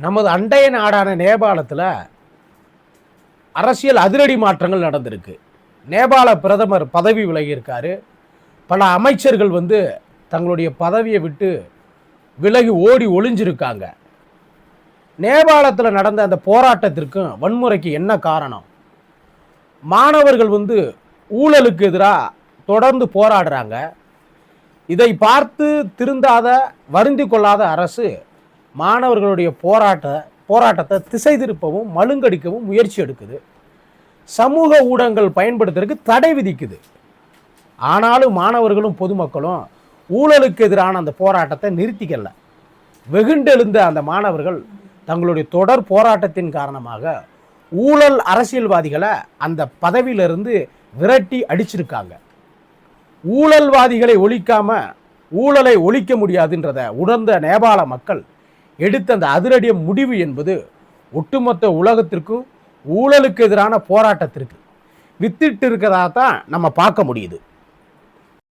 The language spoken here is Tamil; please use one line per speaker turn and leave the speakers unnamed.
நமது அண்டைய நாடான நேபாளத்தில் அரசியல் அதிரடி மாற்றங்கள் நடந்திருக்கு. நேபாள பிரதமர் பதவி விலகியிருக்காரு. பல அமைச்சர்கள் வந்து தங்களுடைய பதவியை விட்டு விலகி ஓடி ஒளிஞ்சிருக்காங்க. நேபாளத்தில் நடந்த அந்த போராட்டத்திற்கும் வன்முறைக்கு என்ன காரணம்? மாணவர்கள் வந்து ஊழலுக்கு எதிராக தொடர்ந்து போராடுறாங்க. இதை பார்த்து திருந்தாத வருந்தி கொள்ளாத அரசு மாணவர்களுடைய போராட்ட போராட்டத்தை திசை திருப்பவும் மழுங்கடிக்கவும் முயற்சி எடுக்குது. சமூக ஊடகங்கள் பயன்படுத்துறதுக்கு தடை விதிக்குது. ஆனாலும் மாணவர்களும் பொதுமக்களும் ஊழலுக்கு எதிரான அந்த போராட்டத்தை நிறுத்திக்கல. வெகுண்டெழுந்த அந்த மாணவர்கள் தங்களுடைய தொடர் போராட்டத்தின் காரணமாக ஊழல் அரசியல்வாதிகளை அந்த பதவியிலிருந்து விரட்டி அடிச்சிருக்காங்க. ஊழல்வாதிகளை ஒழிக்காம ஊழலை ஒழிக்க முடியாதுன்றதை உணர்ந்த நேபாள மக்கள் எடுத்த அந்த அதிரடிய முடிவு என்பது ஒட்டுமொத்த உலகத்திற்கும் ஊழலுக்கு எதிரான போராட்டத்திற்கு வித்திட்டு இருக்கிறதா தான் நம்ம பார்க்க முடியுது.